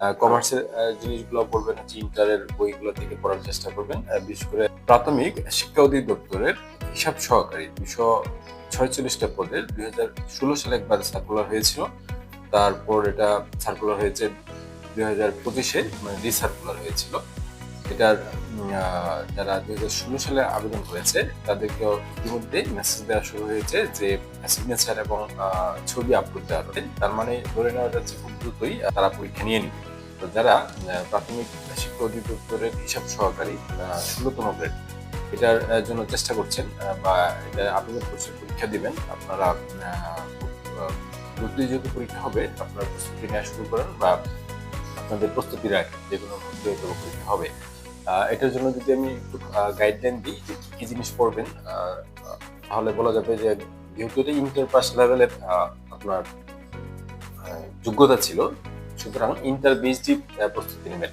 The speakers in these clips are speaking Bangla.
কমার্সের জিনিসগুলো পড়বেন হচ্ছে ইন্টারের বইগুলো থেকে পড়ার চেষ্টা করবেন। বিশেষ করে প্রাথমিক শিক্ষা অধিদপ্তরের হিসাব সহকারী দুশো ছয়চল্লিশটা পদের দুই হাজার ষোলো সালে একবার সার্কুলার হয়েছিল। তারপর এটা সার্কুলার হয়েছে দুই হাজার পঁচিশে মানে রিসার্কুলার হয়েছিল। এটার যারা দুই হাজার ষোলো সালে আবেদন করেছে, তাদেরকেও ইতিমধ্যে মেসেজ দেওয়া শুরু হয়েছে যে সিগনেচার এবং ছবি আপলোড দেওয়া হবে। তার মানে ধরে নেওয়া যাচ্ছে খুব দ্রুতই তারা পরীক্ষা নিয়ে নিবে। তো যারা প্রাথমিক শিক্ষা অধিদপ্তরের হিসাব সহকারী ষোলোতম গ্রেড, এটার জন্য চেষ্টা করছেন বা এটা আবেদন করছেন পরীক্ষা দিবেন। আপনারা দ্রুতই যেহেতু পরীক্ষা হবে, আপনারা প্রস্তুতি নেওয়া শুরু করেন বা আপনাদের প্রস্তুতি রাখেন যে কোনো পরীক্ষা হবে। এটার জন্য যদি আমি একটু গাইডলাইন দিই যে কি কী জিনিস পড়বেন তাহলে বলা যাবে যে যেহেতু এটা ইন্টার পাস লেভেলের আপনার যোগ্যতা ছিল, সুতরাং ইন্টার বিএসডি প্রস্তুতি নেবেন।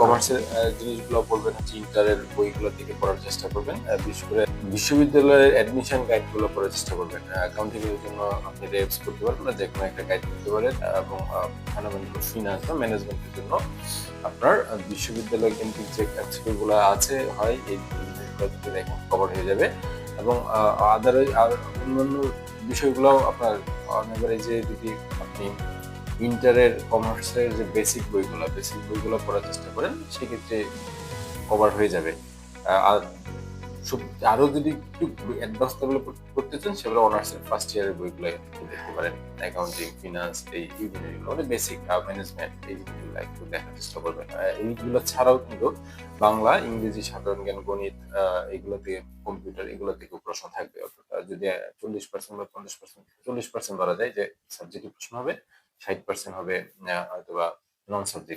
কমার্সের জিনিসগুলো পড়বেন হচ্ছে ইন্টারের বইগুলো থেকে পড়ার চেষ্টা করবেন বিশেষ করে বিশ্ববিদ্যালয়ের অ্যাডমিশন গাইডগুলো পড়ার চেষ্টা করবেন। অ্যাকাউন্টিং এর জন্য আপনি রেপস করতে পারেন যে কোনো একটা গাইড করতে পারেন, এবং ফান্ডামেন্টাল ফিনান্স বা ম্যানেজমেন্টের জন্য আপনার বিশ্ববিদ্যালয় কেন্দ্রিক যে কাজগুলো আছে, হয়, এই জিনিসগুলো যদি কভার হয়ে যাবে। এবং আদার আর অন্যান্য বিষয়গুলো আপনার অনেকবারে যে যদি আপনি ইন্টারের কমার্সের যে বেসিক বইগুলো বেসিক বইগুলো পড়ার চেষ্টা করেন, সেক্ষেত্রে কভার হয়ে যাবে। আর সব আরও যদি একটু অ্যাডভান্স লেভেলে করতে চান, সেগুলো অনার্সের ফার্স্ট ইয়ারের বইগুলো দেখতে পারেন। অ্যাকাউন্টিং ফিনান্স এই মানে বেসিক ম্যানেজমেন্ট এই জিনিসগুলো একটু দেখার চেষ্টা করবেন। এইগুলো ছাড়াও কিন্তু বাংলা, ইংরেজি, সাধারণ জ্ঞান, গণিত এগুলোতে কম্পিউটার এগুলো থেকে প্রশ্ন থাকবে। যদি চল্লিশ পার্সেন্ট বা পঞ্চাশ পার্সেন্ট চল্লিশ পার্সেন্ট ধরা যায় যে সাবজেক্টে প্রশ্ন হবে ষাট পার্সেন্ট হবে হয়তোবা নন সাবজেক্ট